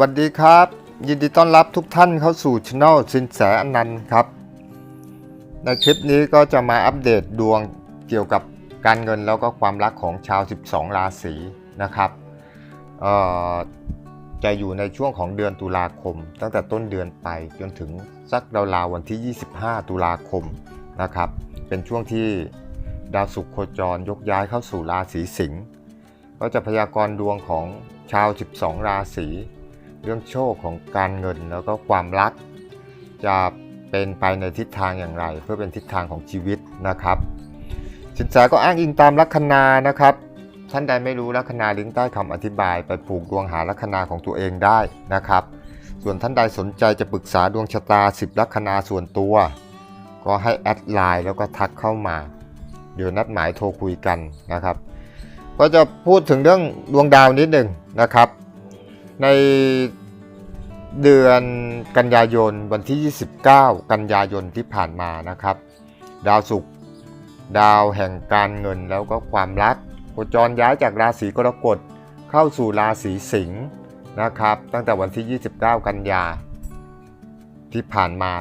วัสดีครับ ยินดีต้อนรับทุกท่านเข้าสู่ช anel สินแสอนันต์ครับ ในคลิปนี้ก็จะมาอัปเดตดวงเกี่ยวกับการเงินแล้วก็ความรักของชาว 12 ราศีนะครับจะอยู่ในช่วงของเดือนตุลาคม ตั้งแต่ต้นเดือนไปจนถึงสักราวๆวันที่ 25 ตุลาคมนะครับ เป็นช่วงที่ดาวศุกร์โคจรยกย้ายเข้าสู่ราศีสิงห์ก็จะพยากรณ์ดวงของชาว 12 ราศี เรื่องโชคของการเงินแล้วก็ความรัก จะเป็นไปในทิศทางอย่างไร เพื่อเป็นทิศทางของชีวิตนะครับ สินแสก็อ้างอิงตามลัคนานะครับ ท่านใดไม่รู้ลัคนาลิงก์ใต้คำอธิบาย ไปผูกดวงหาลัคนาของตัวเองได้นะครับ ส่วนท่านใดสนใจจะปรึกษาดวงชะตา 10 ลัคนาส่วนตัว ก็ให้แอดไลน์แล้วก็ทักเข้ามา เดี๋ยวนัดหมายโทรคุยกันนะครับ ก็จะพูดถึงเรื่องดวงดาวนิดหนึ่งนะครับ ในเดือนกันยายนวันที่ 29 กันยายนที่ผ่านมานะครับ ดาวศุกร์ดาวแห่งการเงินแล้วก็ความรักโคจรย้ายจากราศีกรกฎเข้าสู่ราศีสิงห์นะครับ ตั้งแต่วันที่ 29 กันยาที่ผ่านมา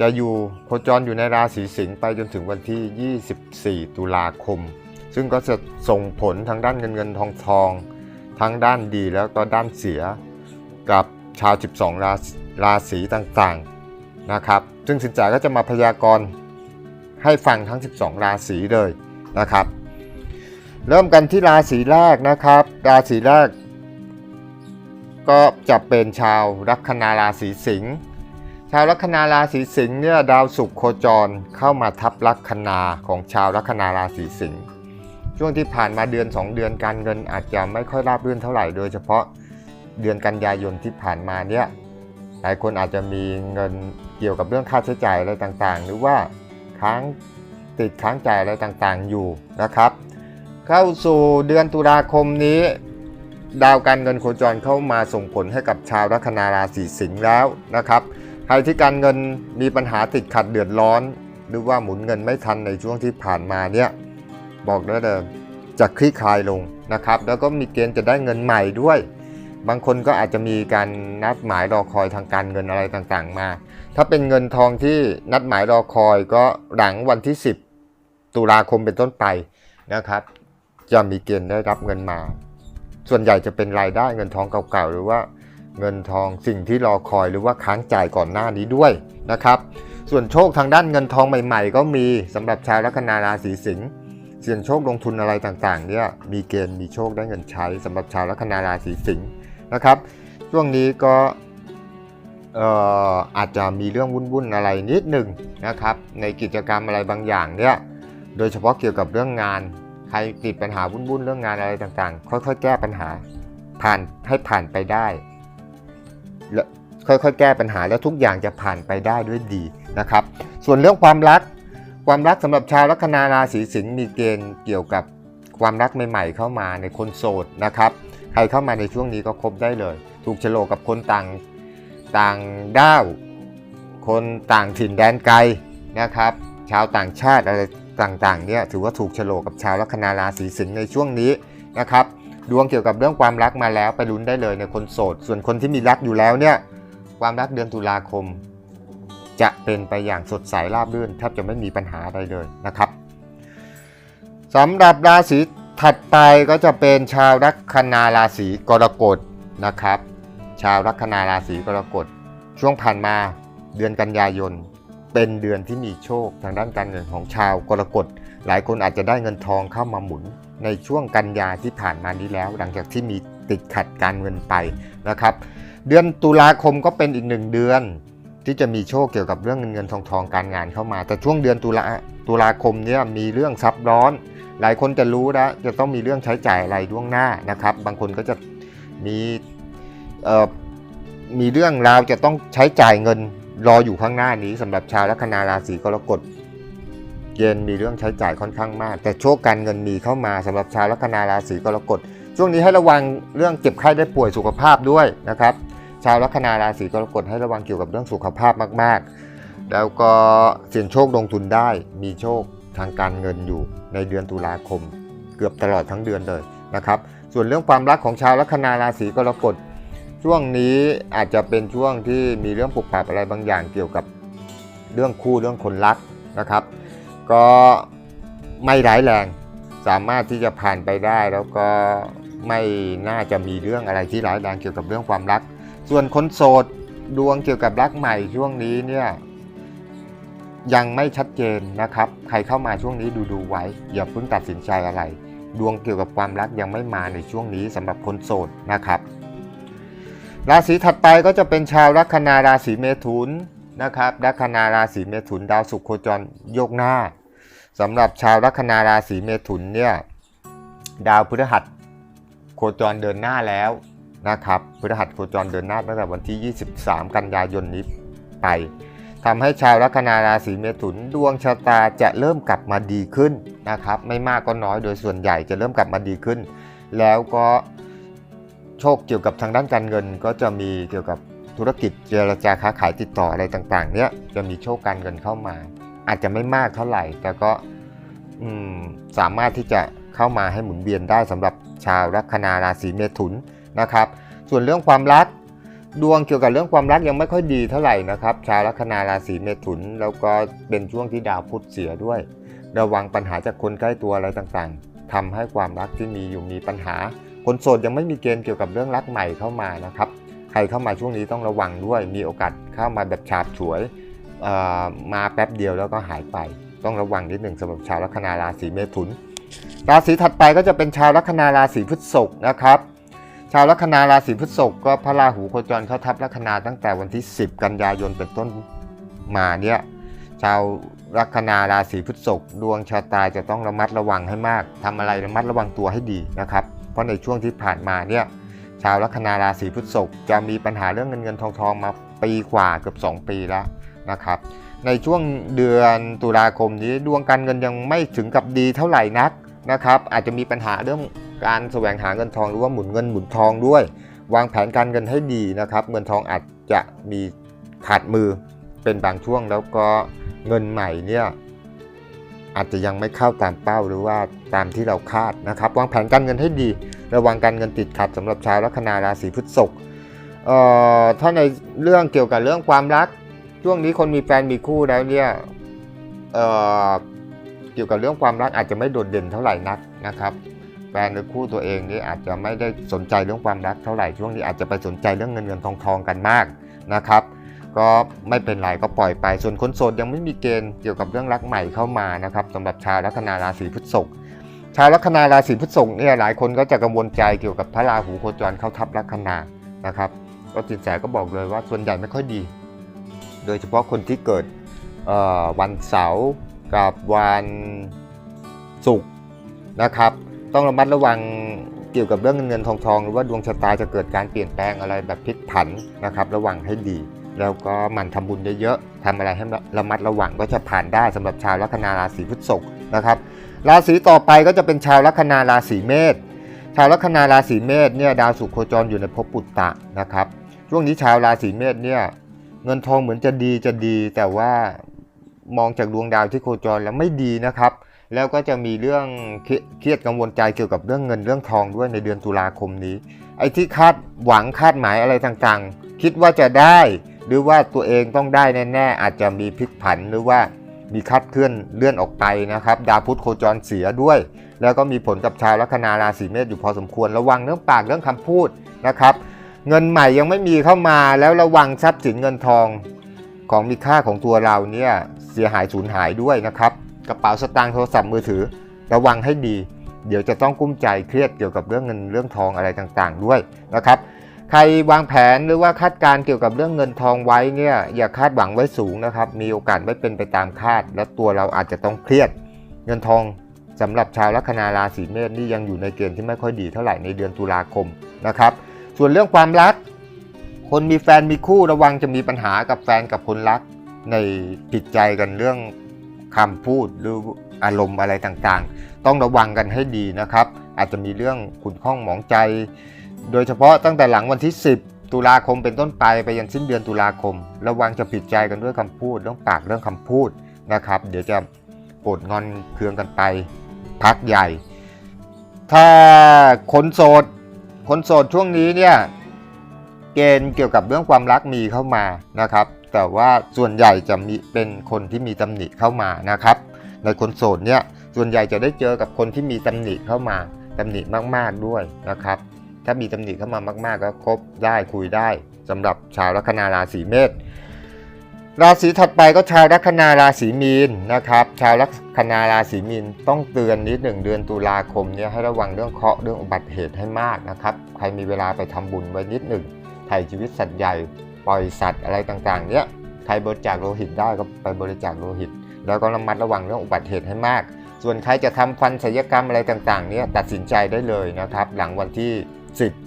จะอยู่โคจรอยู่ในราศีสิงห์ไปจนถึงวันที่ 24 ตุลาคม ซึ่งก็จะส่งผลทางด้านเงินเงินทองทอง ทั้งด้านดีแล้วก็ด้านเสียกับชาว 12 ราศีราศีต่างๆนะครับ ซึ่งสินแสก็จะมาพยากรณ์ให้ฟังทั้ง 12 ราศีเลยนะครับ เริ่มกันที่ราศีแรกนะครับ ราศีแรก ก็จะเป็นชาวลัคนาราศีสิงห์ชาวลัคนาราศีสิงห์เนี่ยดาวศุกร์โคจรเข้ามาทับลัคนาของชาวลัคนาราศีสิงห์ ช่วงที่ผ่านมาเดือน 2 เดือนการเงินอาจจะไม่ค่อยราบรื่นเท่าไหร่ โดยเฉพาะเดือนกันยายนที่ผ่านมาเนี่ยหลายคนอาจจะมีเงินเกี่ยวกับเรื่องค่าใช้จ่ายอะไรต่างๆ หรือว่าค้างติดค้างจ่ายอะไรต่างๆอยู่นะครับ เข้าสู่เดือนตุลาคมนี้ ดาวการเงินโคจรเข้ามาส่งผลให้กับชาวลัคนาราศีสิงห์แล้วนะครับใครที่การเงินมีปัญหาติดขัดเดือดร้อน หรือว่าหมุนเงินไม่ทันในช่วงที่ผ่านมาเนี่ย บอกได้เลยจะคลี่คลายลงนะครับ แล้วก็มีเกณฑ์จะได้เงินใหม่ด้วย บางคนก็อาจจะมีการนัดหมายรอคอยทางการเงินอะไรต่างๆ มา ถ้าเป็นเงินทองที่นัดหมายรอคอยก็หลังวันที่ 10 ตุลาคมเป็นต้นไปนะครับ จะมีเกณฑ์ได้รับเงินมา ส่วนใหญ่จะเป็นรายได้เงินทองเก่าๆหรือว่าเงินทองสิ่งที่รอคอยหรือว่าค้างจ่ายก่อนหน้านี้ด้วยนะครับ ส่วนโชคทางด้านเงินทองใหม่ ๆ ก็มีสำหรับชาวลัคนาราศีสิงห์ เสี่ยงโชคลงทุนอะไรต่างๆเนี่ยมีเกณฑ์มีโชคได้เงินใช้สำหรับชาวลัคนาราศีสิงห์นะครับ ช่วงนี้ก็เอ่ออาจจะมีเรื่องวุ่นๆอะไรนิดหนึ่งนะครับ ในกิจกรรมอะไรบางอย่างเนี่ยโดยเฉพาะเกี่ยวกับเรื่องงาน ใครติดปัญหาวุ่นๆเรื่องงานอะไรต่างๆ ค่อยๆ แก้ปัญหาผ่านให้ผ่านไปได้และค่อยๆ แก้ปัญหาแล้วทุกอย่างจะผ่านไปได้ด้วยดีนะครับ ส่วนเรื่องความรัก ความรักสำหรับชาวลัคนาราศีสิงห์มีเกณฑ์เกี่ยวกับความรักใหม่ๆ เข้ามาในคนโสดนะครับใครเข้ามาในช่วงนี้ก็คบได้เลย ถูกโฉลกกับคนต่างต่างด้าว คนต่างถิ่นแดนไกลนะครับ ชาวต่างชาติอะไรต่างๆเนี่ยถือว่าถูกโฉลกกับชาวลัคนาราศีสิงห์ในช่วงนี้นะครับดวงเกี่ยวกับเรื่องความรักมาแล้วไปลุ้นได้เลยในคนโสด ส่วนคนที่มีรักอยู่แล้วเนี่ยความรักเดือนตุลาคม เป็นไปอย่างสดใสราบรื่นแทบจะไม่มีปัญหาอะไรเลยนะครับสำหรับราศีถัดไปก็จะเป็นชาวลัคนาราศีกรกฎนะครับ ชาวลัคนาราศีกรกฎช่วงผ่านมาเดือนกันยายนเป็นเดือนที่มีโชคทางด้านการเงินของชาวกรกฎหลายคนอาจจะได้เงินทองเข้ามาหมุน ในช่วงกันยาที่ผ่านมานี้แล้ว หลังจากที่มีติดขัดการเงินไปนะครับ เดือนตุลาคมก็เป็นอีกหนึ่งเดือน ที่จะมีโชคเกี่ยวกับเรื่องเงินเงินทองทองการงานเข้ามา แต่ช่วงเดือนตุลาตุลาคมเนี่ยมีเรื่องซับร้อน หลายคนจะรู้แล้วจะต้องมีเรื่องใช้จ่ายอะไรล่วงหน้านะครับ บางคนก็จะมีมีเรื่องราวจะต้องใช้จ่ายเงินรออยู่ข้างหน้านี้สำหรับชาวลัคนาราศีกรกฎเกณฑ์มีเรื่องใช้จ่ายค่อนข้างมาก แต่โชคการเงินมีเข้ามาสำหรับชาวลัคนาราศีกรกฎช่วงนี้ให้ระวังเรื่องเจ็บไข้ได้ป่วยสุขภาพด้วยนะครับ ชาวลัคนาราศีกรกฎให้ระวังเกี่ยวกับเรื่องสุขภาพมาก ๆ แล้วก็เสี่ยงโชคลงทุนได้มีโชคทางการเงินอยู่ในเดือนตุลาคม เกือบตลอดทั้งเดือนเลยนะครับ ส่วนเรื่องความรักของชาวลัคนาราศีกรกฎช่วงนี้อาจจะเป็นช่วงที่มีเรื่องปลุกปรับอะไรบางอย่างเกี่ยวกับเรื่องคู่เรื่องคนรักนะครับ ก็ไม่ร้ายแรงสามารถที่จะผ่านไปได้แล้วก็ไม่น่าจะมีเรื่องอะไรที่ร้ายแรงเกี่ยวกับเรื่องความรัก ส่วนคนโสดดวงเกี่ยวกับรักใหม่ช่วงนี้เนี่ยยังไม่ชัดเจนนะครับ ใครเข้ามาช่วงนี้ดูดูๆไว้ อย่าเพิ่งตัดสินใจอะไร ดวงเกี่ยวกับความรักยังไม่มาในช่วงนี้สำหรับคนโสดนะครับ ราศีถัดไปก็จะเป็นชาวลัคนาราศีเมถุนนะครับลัคนาราศีเมถุน ดาวศุกร์โคจรโยกหน้าสำหรับชาวลัคนาราศีเมถุนเนี่ยดาวพฤหัสโคจรเดินหน้าแล้ว นะครับพฤหัสโคจรเดินหน้าตั้งแต่วันที่ 23 กันยายนนี้ไปทำให้ชาวลัคนาราศีเมถุนดวงชะตาจะเริ่มกลับมาดีขึ้นนะครับ ไม่มากก็น้อยโดยส่วนใหญ่จะเริ่มกลับมาดีขึ้น แล้วก็โชคเกี่ยวกับทางด้านการเงิน ก็จะมีเกี่ยวกับธุรกิจเจรจาค้าขายติดต่ออะไรต่างๆ เนี้ยจะมีโชคการเงินเข้ามา อาจจะไม่มากเท่าไหร่ แต่ก็สามารถที่จะเข้ามาให้หมุนเวียนได้สำหรับชาวลัคนาราศีเมถุน นะครับ ส่วนเรื่องความรัก ดวงเกี่ยวกับเรื่องความรักยังไม่ค่อยดีเท่าไหร่นะครับ ชาวลัคนาราศีเมถุน แล้วก็เป็นช่วงที่ดาวพุธเสียด้วย ระวังปัญหาจากคนใกล้ตัวอะไรต่างๆทำให้ความรักที่มีอยู่มีปัญหา คนโสดยังไม่มีเกณฑ์เกี่ยวกับเรื่องรักใหม่เข้ามานะครับ ใครเข้ามาช่วงนี้ต้องระวังด้วย มีโอกาสเข้ามาแบบฉาบฉวยมาแป๊บเดียวแล้วก็หายไป ต้องระวังนิดหนึ่งสำหรับชาวลัคนาราศีเมถุน ราศีถัดไปก็จะเป็นชาวลัคนาราศีพฤษภนะครับ ชาวลัคนาราศีพฤษภก็พระราหูโคจรเข้าทับลัคนาตั้งแต่วันที่ 10 กันยายนเป็นต้นมาเนี่ยชาวลัคนาราศีพฤษภดวงชะตาจะต้องระมัดระวังให้มากทำอะไรระมัดระวังตัวให้ดีนะครับ เพราะในช่วงที่ผ่านมาเนี่ยชาวลัคนาราศีพฤษภจะมีปัญหาเรื่องเงินเงินทองทองมาปีกว่าเกือบ 2 ปีแล้วนะครับ ในช่วงเดือนตุลาคมนี้ดวงการเงินยังไม่ถึงกับดีเท่าไหร่นักนะครับ อาจจะมีปัญหาเรื่อง การแสวงหาเงินทองหรือว่าหมุนเงินหมุนทองด้วย วางแผนการเงินให้ดีนะครับ เงินทองอาจจะมีขาดมือเป็นบางช่วงแล้วก็เงินใหม่เนี่ยอาจจะยังไม่เข้าตามเป้าหรือว่าตามที่เราคาดนะครับวางแผนการเงินให้ดี ระวังการเงินติดขัดสำหรับชาวลัคนาราศีพฤษภเอ่อถ้าในเรื่องเกี่ยวกับเรื่องความรัก ช่วงนี้คนมีแฟนมีคู่แล้วเนี่ยเอ่อเกี่ยวกับเรื่องความรักอาจจะไม่โดดเด่นเท่าไหร่นักนะครับ แฟนหรือคู่ตัวเองนี่อาจจะไม่ได้สนใจเรื่องความรักเท่าไหร่ช่วงนี้อาจจะไปสนใจเรื่องเงินเงินทองทองกันมากนะครับก็ไม่เป็นไรก็ปล่อยไป ส่วนคนโสดยังไม่มีเกณฑ์เกี่ยวกับเรื่องรักใหม่เข้ามานะครับสำหรับชาวลัคนาราศีพฤษภชาวลัคนาราศีพฤษภเนี่ยหลายคนก็จะกังวลใจเกี่ยวกับพระราหูโคจรเข้าทับลัคนานะครับก็สินแสก็บอกเลยว่าส่วนใหญ่ไม่ค่อยดี โดยเฉพาะคนที่เกิดวันเสาร์กับวันศุกร์นะครับ ต้องระมัดระวังเกี่ยวกับเรื่องเงินเงินทองทองหรือว่าดวงชะตาจะเกิดการเปลี่ยนแปลงอะไรแบบพลิกผันนะครับ ระวังให้ดี แล้วก็หมั่นทำบุญเยอะๆทำอะไรให้ระมัดระวังก็จะผ่านได้สำหรับชาวลัคนาราศีพฤษภนะครับ ราศีต่อไปก็จะเป็นชาวลัคนาราศีเมษชาวลัคนาราศีเมษเนี่ยดาวศุกร์โคจรอยู่ในภพปุตตะนะครับช่วงนี้ชาวราศีเมษเนี่ยเงินทองเหมือนจะดีจะดี แต่ว่ามองจากดวงดาวที่โคจรแล้วไม่ดีนะครับ แล้วก็จะมีเรื่องเครียดกังวลใจเกี่ยวกับเรื่องเงินเรื่องทองด้วยในเดือนตุลาคมนี้ ไอ้ที่คาดหวังคาดหมายอะไรต่างๆ คิดว่าจะได้ หรือว่าตัวเองต้องได้แน่ๆอาจจะมีพลิกผันหรือว่ามีคัดเคลื่อนเลื่อนออกไปนะครับ ดาวพุธโคจรเสียด้วย แล้วก็มีผลกับชาวลัคนาราศีเมษอยู่พอสมควรระวังเรื่องปากเรื่องคำพูดนะครับ เงินใหม่ยังไม่มีเข้ามาแล้วระวังทรัพย์สินเงินทองของมีค่าของตัวเราเนี่ยเสียหายสูญหายด้วยนะครับ กระเป๋าสตางค์โทรศัพท์มือถือ ระวังให้ดี เดี๋ยวจะต้องกุ้มใจเครียดเกี่ยวกับเรื่องเงินเรื่องทองอะไรต่างๆ ด้วยนะครับ ใครวางแผนหรือว่าคาดการเกี่ยวกับเรื่องเงินทองไว้เนี่ยอย่าคาดหวังไว้สูงนะครับ มีโอกาสไม่เป็นไปตามคาด และตัวเราอาจจะต้องเครียด เงินทองสำหรับชาวลัคนาราศีเมษนี่ยังอยู่ในเกณฑ์ที่ไม่ค่อยดีเท่าไหร่ในเดือนตุลาคมนะครับ ส่วนเรื่องความรัก คนมีแฟนมีคู่ระวังจะมีปัญหากับแฟนกับคนรักในผิดใจกันเรื่อง คำพูดหรืออารมณ์อะไรต่างๆ ต้องระวังกันให้ดีนะครับ อาจจะมีเรื่องขุ่นข้องหมองใจ โดยเฉพาะตั้งแต่หลังวันที่ 10 ตุลาคมเป็นต้นไปไปยันสิ้นเดือนตุลาคม ระวังจะผิดใจกันด้วยคำพูดเรื่องปากเรื่องคำพูดนะครับ เดี๋ยวจะโกรธงอนเคืองกันไปพักใหญ่ ถ้าคนโสดคนโสดช่วงนี้เนี่ยเกณฑ์เกี่ยวกับเรื่องความรักมีเข้ามานะครับ แต่ว่าส่วนใหญ่จะมีเป็นคนที่มีตำหนิเข้ามานะครับ ในคนโสดเนี่ยส่วนใหญ่จะได้เจอกับคนที่มีตำหนิเข้ามาตำหนิมากๆด้วยนะครับ ถ้ามีตำหนิเข้ามามาก ๆ ก็คบได้คุยได้สำหรับชาวลัคนาราศีเมษราศีถัดไปก็ชาวลัคนาราศีมีนนะครับ ชาวลัคนาราศีมีนต้องเตือนนิดหนึ่งเดือนตุลาคมเนี่ยให้ระวังเรื่องเคราะห์เรื่องอุบัติเหตุให้มากนะครับ ใครมีเวลาไปทำบุญไว้นิดหนึ่งถ่ายชีวิตสัตว์ใหญ่ ปล่อยสัตว์อะไรต่างๆ เนี่ยใครบริจาคโลหิตได้ก็ไปบริจาคโลหิต แล้วก็ระมัดระวังเรื่องอุบัติเหตุให้มาก ส่วนใครจะทำฟันศัลยกรรมอะไรต่างๆ เนี่ยตัดสินใจได้เลยนะครับ หลังวันที่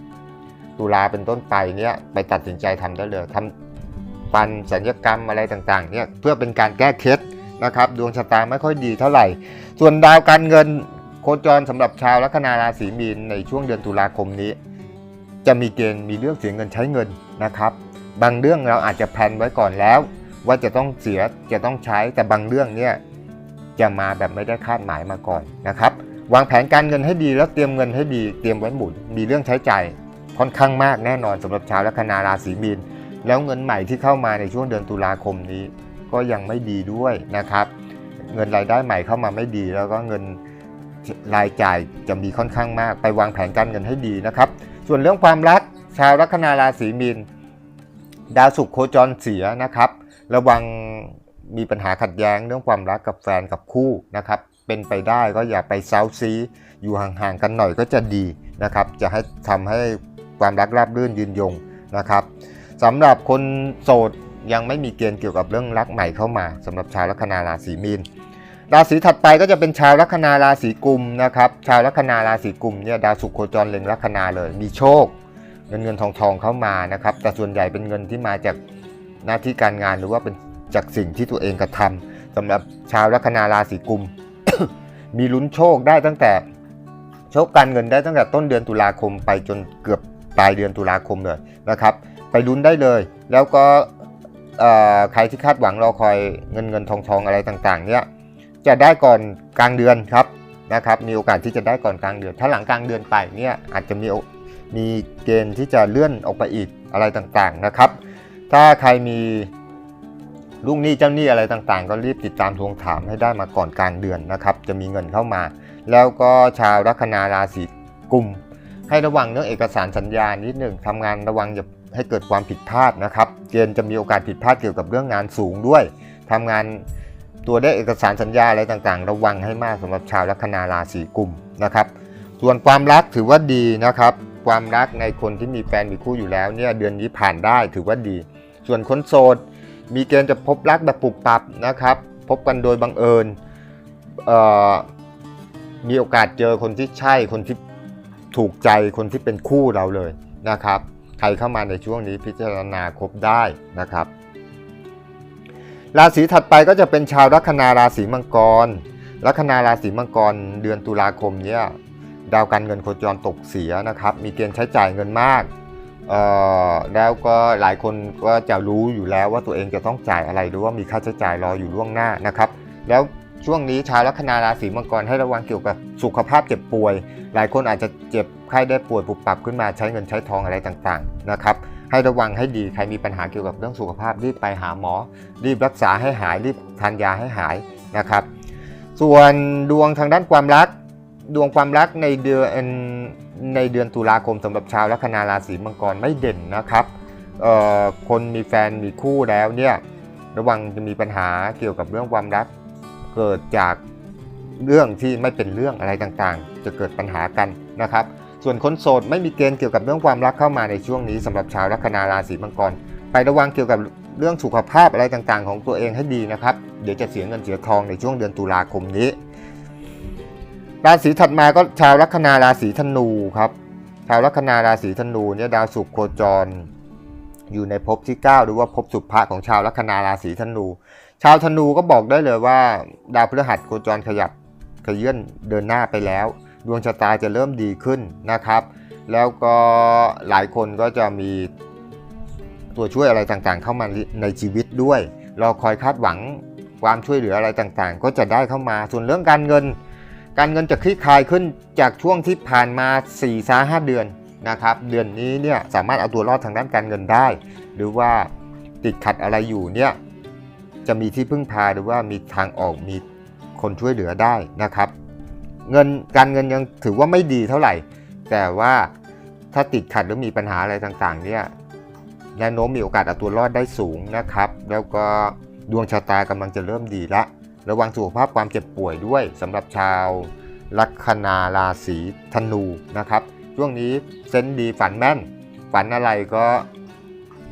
10 ตุลาเป็นต้นไปเนี่ยไปตัดสินใจทำได้เลยทำฟันศัลยกรรมอะไรต่างๆ เนี่ยเพื่อเป็นการแก้เคล็ดนะครับ ดวงชะตาไม่ค่อยดีเท่าไหร่ ส่วนดาวการเงินโคจรสำหรับชาวลัคนาราศีมีนในช่วงเดือนตุลาคมนี้ จะมีเกณฑ์มีเรื่องเสียเงินใช้เงินนะครับ บางเรื่องเราอาจจะแพลนไว้ก่อนแล้ว ว่าจะต้องเสียจะต้องใช้แต่บางเรื่องเนี่ยจะมาแบบไม่ได้คาดหมายมาก่อนนะครับ วางแผนการเงินให้ดีแล้วเตรียมเงินให้ดีเตรียมไว้หมุนมีเรื่องใช้จ่ายค่อนข้างมากแน่นอนสำหรับชาวลัคนาราศีมีนแล้วเงินใหม่ที่เข้ามาในช่วงเดือนตุลาคมนี้ ก็ยังไม่ดีด้วยนะครับ เงินรายได้ใหม่เข้ามาไม่ดี แล้วก็เงินรายจ่ายจะมีค่อนข้างมาก ไปวางแผนการเงินให้ดีนะครับ ส่วนเรื่องความรักชาวลัคนาราศีมีน ดาวศุกร์โคจรเสียนะครับ ระวังมีปัญหาขัดแย้งเรื่องความรักกับแฟนกับคู่นะครับ เป็นไปได้ก็อย่าไปเซาซีอยู่ห่างๆกันหน่อยก็จะดีนะครับ จะให้ทำให้ความรักราบรื่นยืนยงนะครับสำหรับคนโสดยังไม่มีเกณฑ์เกี่ยวกับเรื่องรักใหม่เข้ามาสำหรับชาวลัคนาราศีมีนราศีถัดไปก็จะเป็นชาวลัคนาราศีกุมนะครับ ชาวลัคนาราศีกุมเนี่ยดาวศุกร์โคจรเล็งลัคนาเลย มีโชค เงินเงินทองทองเข้ามานะครับ แต่ส่วนใหญ่เป็นเงินที่มาจากหน้าที่การงานหรือว่าเป็นจากสิ่งที่ตัวเองกระทำสำหรับชาวลัคนาราศีกุม มีลุ้นโชคได้ตั้งแต่โชคการเงินได้ตั้งแต่ต้นเดือนตุลาคมไปจนเกือบปลายเดือนตุลาคมเลยนะครับ ไปลุ้นได้เลย แล้วก็ใครที่คาดหวังรอคอยเงินเงินทองทองอะไรต่างๆ เนี่ยจะได้ก่อนกลางเดือนครับนะครับ มีโอกาสที่จะได้ก่อนกลางเดือน ถ้าหลังกลางเดือนไปเนี่ยอาจจะมีโอ มีเกณฑ์ที่จะเลื่อนออกไปอีกอะไรต่างๆนะครับ ถ้าใครมีลูกหนี้เจ้าหนี้อะไรต่างๆ ก็รีบติดตามทวงถามให้ได้มาก่อนกลางเดือนนะครับ จะมีเงินเข้ามา แล้วก็ชาวลัคนาราศีกุม ให้ระวังเรื่องเอกสารสัญญานิดหนึ่งทำงานระวังอย่าให้เกิดความผิดพลาดนะครับ เกณฑ์จะมีโอกาสผิดพลาดเกี่ยวกับเรื่องงานสูงด้วยทำงานตัวได้เอกสารสัญญาอะไรต่างๆ ระวังให้มากสำหรับชาวลัคนาราศีกุมนะครับ ส่วนความรักถือว่าดีนะครับ ความรักในคนที่มีแฟนมีคู่อยู่แล้วเนี่ยเดือนนี้ผ่านได้ถือว่าดี ส่วนคนโสด มีเกณฑ์จะพบรักแบบปุบปับนะครับ พบกันโดยบังเอิญมีโอกาสเจอคนที่ใช่คนที่ถูกใจคนที่เป็นคู่เราเลยนะครับ ใครเข้ามาในช่วงนี้พิจารณาครบได้นะครับ ราศีถัดไปก็จะเป็นชาวลัคนาราศีมังกรลัคนาราศีมังกรเดือนตุลาคมเนี่ย ดาวการเงินโคจรตกเสียนะครับ มีเกณฑ์ใช้จ่ายเงินมากแล้วก็หลายคนก็จะรู้อยู่แล้วว่าตัวเองจะต้องจ่ายอะไรหรือว่ามีค่าใช้จ่ายรออยู่ล่วงหน้านะครับ แล้วช่วงนี้ชาวลัคนาราศีมังกรให้ระวังเกี่ยวกับสุขภาพเจ็บป่วย หลายคนอาจจะเจ็บไข้ได้ป่วยปุบปับขึ้นมาใช้เงินใช้ทองอะไรต่างๆนะครับให้ระวังให้ดีใครมีปัญหาเกี่ยวกับเรื่องสุขภาพรีบไปหาหมอ รีบรักษาให้หายรีบทานยาให้หายนะครับ ส่วนดวงทางด้านความรัก ดวงความรักในเดือนในเดือนตุลาคมสำหรับชาวลัคนาราศีมังกรไม่เด่นนะครับคนมีแฟนมีคู่แล้วเนี่ยระวังจะมีปัญหาเกี่ยวกับเรื่องความรัก เกิดจากเรื่องที่ไม่เป็นเรื่องอะไรต่างๆ จะเกิดปัญหากันนะครับ ส่วนคนโสดไม่มีเกณฑ์เกี่ยวกับเรื่องความรักเข้ามาในช่วงนี้สำหรับชาวลัคนาราศีมังกร ไประวังเกี่ยวกับเรื่องสุขภาพอะไรต่างๆ ของตัวเองให้ดีนะครับ เดี๋ยวจะเสียเงินเสียทองในช่วงเดือนตุลาคมนี้ ราศีถัดมาก็ชาวลัคนาราศีธนูครับ ชาวลัคนาราศีธนูเนี่ยดาวศุกร์โคจร อยู่ในภพที่ 9 หรือว่าภพสุภะของชาวลัคนาราศีธนู ชาวธนูก็บอกได้เลยว่า ดาวพฤหัสโคจรขยับขยื่นเดินหน้าไปแล้ว ดวงชะตาจะเริ่มดีขึ้นนะครับ แล้วก็หลายคนก็จะมีตัวช่วยอะไรต่างๆ เข้ามาในชีวิตด้วยรอคอยคาดหวังความช่วยเหลืออะไรต่างๆ ก็จะได้เข้ามาส่วนเรื่องการเงิน การเงินจะคลี่คลายขึ้นจากช่วงที่ผ่านมา4ี่าห้าเดือนนะครับเดือนนี้เนี่ยสามารถเอาตัวรอดทางด้านการเงินได้ หรือว่าติดขัดอะไรอยู่เนี่ยจะมีที่พึ่งพาหรือว่ามีทางออกมีคนช่วยเหลือได้นะครับ เงินการเงินยังถือว่าไม่ดีเท่าไหร่ แต่ว่าถ้าติดขัดหรือมีปัญหาอะไรต่างๆเนี่ยแนวโน้มมีโอกาสเอาตัวรอดได้สูงนะครับ แล้วก็ดวงชะตากำลังจะเริ่มดีละ ระวังสุขภาพความเจ็บป่วยด้วยสำหรับชาวลัคนาราศีธนูนะครับ ช่วงนี้เซนดีฝันแม่น ฝันอะไรก็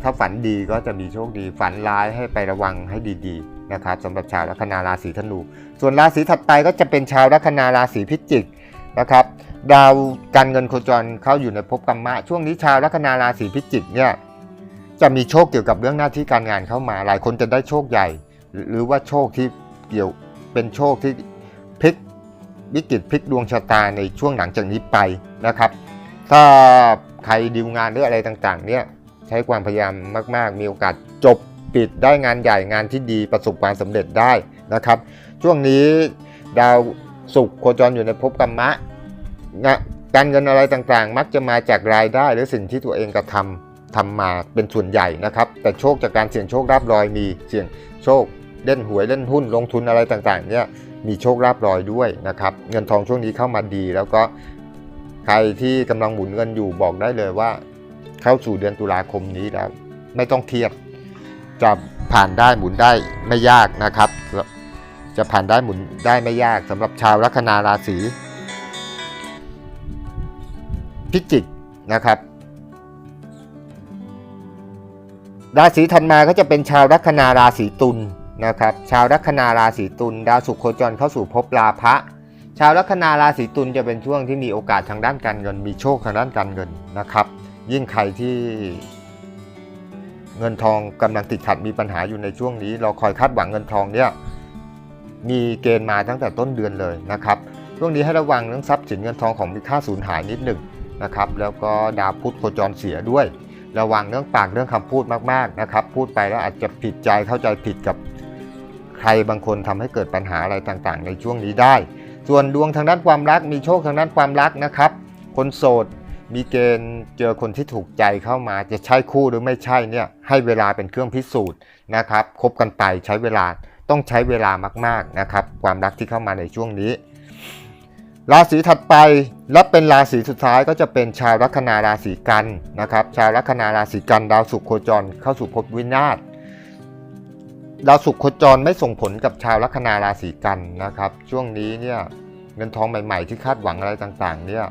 ถ้าฝันดีก็จะมีโชคดี ฝันร้ายให้ไประวังให้ดีๆนะครับสำหรับชาวลัคนาราศีธนู ส่วนราศีถัดไปก็จะเป็นชาวลัคนาราศีพิจิกนะครับ ดาวการเงินโคจรเข้าอยู่ในภพกรรมะ ช่วงนี้ชาวลัคนาราศีพิจิกเนี่ยจะมีโชคเกี่ยวกับเรื่องหน้าที่การงานเข้ามา หลายคนจะได้โชคใหญ่ หรือว่าโชคที่ เกี่ยวเป็นโชคที่พลิกวิกฤตพลิกดวงชะตาในช่วงหลังจากนี้ไปนะครับ ถ้าใครดีลงานหรืออะไรต่างๆ เนี่ยใช้ความพยายามมาก ๆ มีโอกาสจบปิดได้งานใหญ่งานที่ดีประสบความสำเร็จได้นะครับ ช่วงนี้ดาวศุกร์โคจรอยู่ในภพกรรมะงะการเงินอะไรต่างๆ มักจะมาจากรายได้หรือสิ่งที่ตัวเองกระทำทำมาเป็นส่วนใหญ่นะครับ แต่โชคจากการเสี่ยงโชคราบลอยมีเสี่ยงโชค เล่นหวยเล่นหุ้นลงทุนอะไรต่างๆเนี่ยมีโชคราบลอยด้วยนะครับเงินทองช่วงนี้เข้ามาดี แล้วก็ใครที่กำลังหมุนเงินอยู่บอกได้เลยว่า เข้าสู่เดือนตุลาคมนี้แล้ว ไม่ต้องเครียดจะผ่านได้หมุนได้ไม่ยากนะครับ จะผ่านได้หมุนได้ไม่ยากสำหรับชาวลัคนาราศีพิจิกนะครับราศีถัดมาก็จะเป็นชาวลัคนาราศีตุล นะครับชาวลัคนาราศีตุลดาวศุกร์โคจรเข้าสู่ภพราพะ ชาวลัคนาราศีตุลจะเป็นช่วงที่มีโอกาสทางด้านการเงิน มีโชคทางด้านการเงินนะครับ ยิ่งใครที่เงินทองกำลังติดขัดมีปัญหาอยู่ในช่วงนี้ เราคอยคาดหวังเงินทองเนี่ยมีเกณฑ์มาตั้งแต่ต้นเดือนเลยนะครับช่วงนี้ให้ระวังเรื่องทรัพย์สินเงินทองของมีค่าสูญหายนิดหนึ่งนะครับแล้วก็ดาวพุธโคจรเสียด้วย ระวังเรื่องปากเรื่องคำพูดมากๆนะครับพูดไปแล้วอาจจะผิดใจเข้าใจผิดกับ ใครบางคนทำให้เกิดปัญหาอะไรต่างๆ ในช่วงนี้ได้ ส่วนดวงทางด้านความรักมีโชคทางด้านความรักนะครับ คนโสดมีเกณฑ์เจอคนที่ถูกใจเข้ามาจะใช่คู่หรือไม่ใช่เนี่ยให้เวลาเป็นเครื่องพิสูจน์นะครับคบกันไปใช้เวลาต้องใช้เวลามากๆนะครับ ความรักที่เข้ามาในช่วงนี้ ราศีถัดไปและเป็นราศีสุดท้ายก็จะเป็นชาวลัคนาราศีกันนะครับ ชาวลัคนาราศีกันดาวศุกร์โคจรเข้าสู่ภพวินาศ ดาวศุกร์โคจรไม่ส่งผลกับชาวลัคนาราศีกันนะครับ ช่วงนี้เนี่ยเงินทองใหม่ ๆ ที่คาดหวังอะไรต่างๆ เนี่ย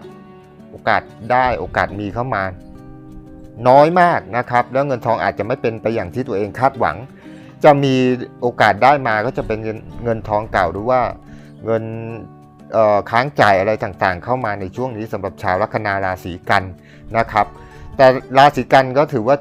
โอกาสได้โอกาสมีเข้ามา น้อยมากนะครับ แล้วเงินทองอาจจะไม่เป็นไปอย่างที่ตัวเองคาดหวัง จะมีโอกาสได้มาก็จะเป็นเงินเงินทองเก่าหรือว่าเงินค้างจ่ายอะไรต่างๆ เข้ามาในช่วงนี้สำหรับชาวลัคนาราศีกันนะครับ แต่ราศีกันก็ถือว่า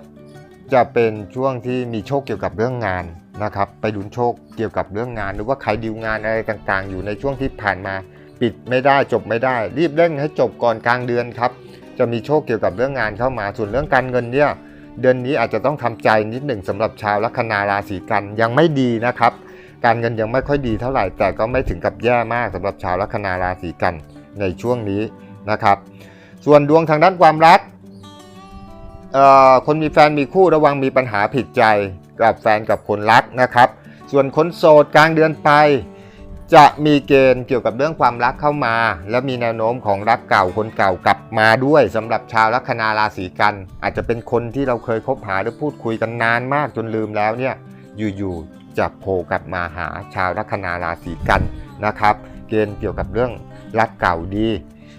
จะเป็นช่วงที่มีโชคเกี่ยวกับเรื่องงาน นะครับไปดุนโชคเกี่ยวกับเรื่องงาน หรือว่าใครดีลงานอะไรต่างๆ อยู่ในช่วงที่ผ่านมา ปิดไม่ได้จบไม่ได้ รีบเร่งให้จบก่อนกลางเดือนครับจะมีโชคเกี่ยวกับเรื่องงานเข้ามา ส่วนเรื่องการเงินเนี่ยเดือนนี้อาจจะต้องทำใจนิดหนึ่งสำหรับชาวลัคนาราศีกันยังไม่ดีนะครับ การเงินยังไม่ค่อยดีเท่าไหร่ แต่ก็ไม่ถึงกับแย่มากสำหรับชาวลัคนาราศีกันในช่วงนี้นะครับ ส่วนดวงทางด้านความรัก คนมีแฟนมีคู่ระวังมีปัญหาผิดใจกับแฟนกับคนรักนะครับ ส่วนคนโสดกลางเดือนไปจะมีเกณฑ์เกี่ยวกับเรื่องความรักเข้ามา และมีแนวโน้มของรักเก่าคนเก่ากลับมาด้วยสำหรับชาวลัคนาราศีกัน อาจจะเป็นคนที่เราเคยคบหาหรือพูดคุยกันนานมากจนลืมแล้วเนี่ยอยู่ๆจะโผล่กลับมาหาชาวลัคนาราศีกันนะครับ เกณฑ์เกี่ยวกับเรื่องรักเก่าดี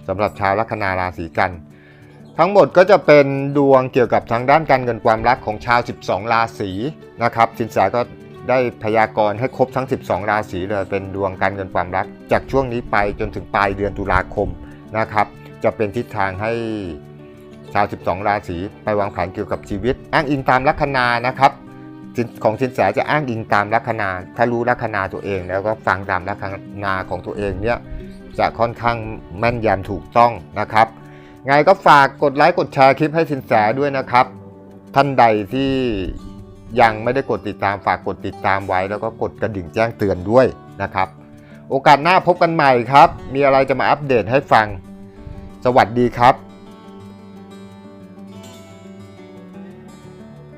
สำหรับชาวลัคนาราศีกัน ทั้งหมดก็จะเป็นดวงเกี่ยวกับทางด้านการเงินความรักของชาว 12 ราศีนะครับสินแสก็ได้พยากรณ์ให้ครบทั้ง 12 ราศีเลยเป็นดวงการเงินความรัก จากช่วงนี้ไปจนถึงปลายเดือนตุลาคมนะครับ จะเป็นทิศทางให้ชาว 12 ราศีไปวางแผนเกี่ยวกับชีวิต อ้างอิงตามลัคนานะครับของสินแสจะอ้างอิงตามลัคนา ถ้ารู้ลัคนาตัวเอง แล้วก็ฟังตามลัคนาของตัวเองเนี่ยจะค่อนข้างแม่นยำถูกต้องนะครับ ไงก็ฝากกดไลค์กดแชร์คลิปให้สินแสด้วยนะครับ ท่านใดที่ยังไม่ได้กดติดตามฝากกดติดตามไว้ แล้วก็กดกระดิ่งแจ้งเตือนด้วยนะครับ โอกาสหน้าพบกันใหม่ครับ มีอะไรจะมาอัปเดตให้ฟัง สวัสดีครับ